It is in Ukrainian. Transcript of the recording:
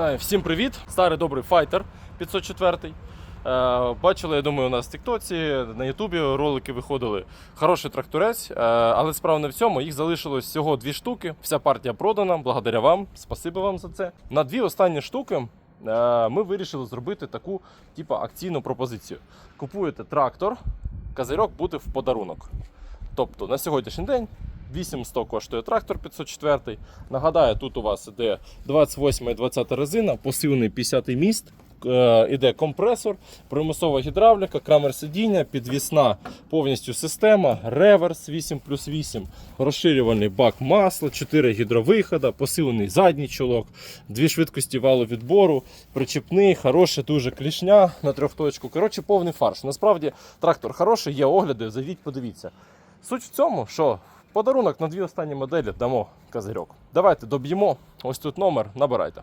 Е, Всім привіт! Старий добрий файтер 504. Е, Бачили, я думаю, у нас в Тіктоці, на Ютубі ролики виходили. Хороший тракторець, е, але справа не в цьому. Їх залишилось всього дві штуки. Вся партія продана. Благодаря вам. Спасибо вам за це. На дві останні штуки ми вирішили зробити таку типу, акційну пропозицію. Купуєте трактор, козирьок буде в подарунок. Тобто на сьогоднішній день 8100 коштує трактор 504. Нагадаю, тут у вас іде 28 і 20 резина, посилений 50 міст. е, Іде компресор, примусова гідравліка, камер сидіння, підвісна повністю система, реверс 8 плюс 8, розширювальний бак масла, 4 гідровихода, посилений задній чолок, дві швидкості валу відбору, причепний, хороша дуже клішня на трьохточку. Коротше, повний фарш. Насправді трактор хороший, є огляди, зайдіть, подивіться. Суть в цьому, що подарунок на дві останні моделі дамо козирьок. Давайте доб'ємо. Ось тут номер, набирайте.